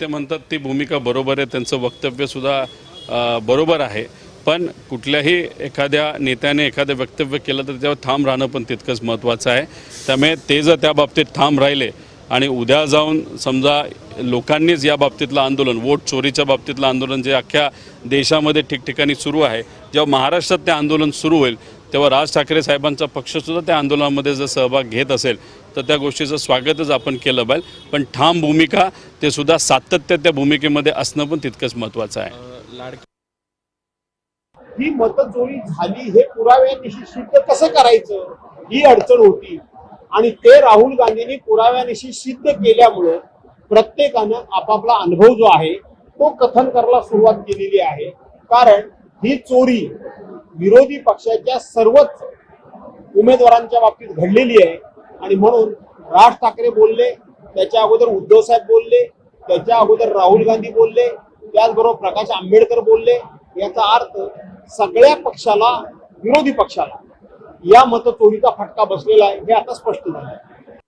ते म्हणतात ती भूमिका बरोबर आहे त्यांचं वक्तव्यसुद्धा बरोबर आहे. पण कुठल्याही एखाद्या नेत्याने एखादं वक्तव्य केलं तर त्यावर ठाम राहणं पण तितकंच महत्त्वाचं आहे. त्यामुळे ते जर त्या बाबतीत ठाम राहिले आणि उद्या जाऊन समजा लोकांनीच या बाबतीतलं आंदोलन वोट चोरीच्या बाबतीतलं आंदोलन जे अख्ख्या देशामध्ये ठिकठिकाणी सुरू आहे जेव्हा महाराष्ट्रात ते आंदोलन सुरू होईल तेव्हा राज ठाकरे साहेबांचा पक्षसुद्धा त्या आंदोलनामध्ये जर सहभाग घेत असेल तर त्या गोष्टीचं स्वागतच आपण केलं पाहिजे. पण ठाम भूमिका ते सुद्धा सातत्य त्या भूमिकेमध्ये असणं पण तितकंच महत्त्वाचं आहे. लाडकी ही मतचोरी झाली हे पुराव्यानिशी सिद्ध कसं करायचं? ही अडचण होती. आणि ते राहुल गांधींनी पुराव्यानिशी सिद्ध केल्यामुळं प्रत्येकानं आपापला अनुभव जो आहे तो कथन करायला सुरुवात केलेली आहे. कारण ही चोरी विरोधी पक्षाच्या सर्वच उमेदवारांच्या बाबतीत घडलेली आहे. आणि म्हणून राज ठाकरे बोलले त्याच्या अगोदर उद्धवसाहेब बोलले त्याच्या अगोदर राहुल गांधी बोलले त्याचबरोबर प्रकाश आंबेडकर बोलले. याचा अर्थ सगळ्या पक्षाला विरोधी पक्षाला या मतचोरीचा फटका बसलेला आहे हे आता स्पष्ट झालं आहे